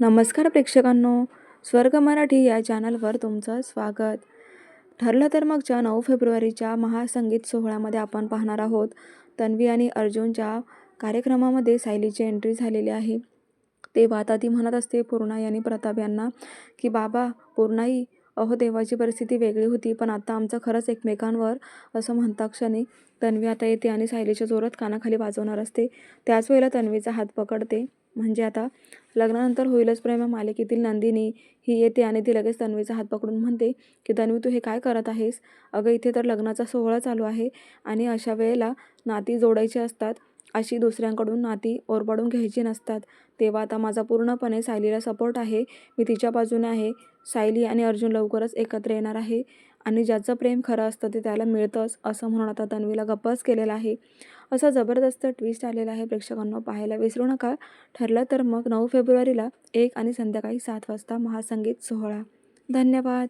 नमस्कार प्रेक्षकांनो स्वर्ग मराठी या चॅनलवर तुमचं स्वागत. ठरलं तर मगच्या नऊ फेब्रुवारीच्या महासंगीत सोहळ्यामध्ये आपण पाहणार आहोत. तन्वी आणि अर्जुनच्या कार्यक्रमामध्ये सायलीची एंट्री झालेली आहे. तेव्हा आता ती म्हणत असते पूर्णाई आणि प्रताप यांना की बाबा पूर्णाई अहो देवाची परिस्थिती वेगळी होती पण आता आमचं खरंच एकमेकांवर असं म्हणता क्षणी तन्वी आता येते आणि सायलीच्या जोरात कानाखाली वाजवणार असते. त्याच वेळेला तन्वीचा हात पकडते. म्हणजे आता लग्नानंतर होईलच प्रेम मालिकेतील नंदिनी. ही येते आणि ती लगेच तन्वीचा हात पकडून म्हणते की तन्वी तू हे काय करत आहेस? अगं इथे तर लग्नाचा सोहळा चालू आहे आणि अशा वेळेला नाती जोडायची असतात. अशी दुसऱ्यांकडून नाती ओरबाडून घ्यायची नसतात. तेव्हा आता माझा पूर्णपणे सायलीला सपोर्ट आहे. मी तिच्या बाजूने आहे. सायली आणि अर्जुन लवकरच एकत्र येणार आहे आणि ज्याचं प्रेम खरं असतं ते त्याला मिळतंच असं म्हणून आता तन्वीला गप्पच केलेला आहे. असा जबरदस्त ट्विस्ट आलेला आहे प्रेक्षकांना पाहायला. विसरू नका. ठरलं तर मग नऊ फेब्रुवारीला एक आणि संध्याकाळी सात वाजता महासंगीत सोहळा. धन्यवाद.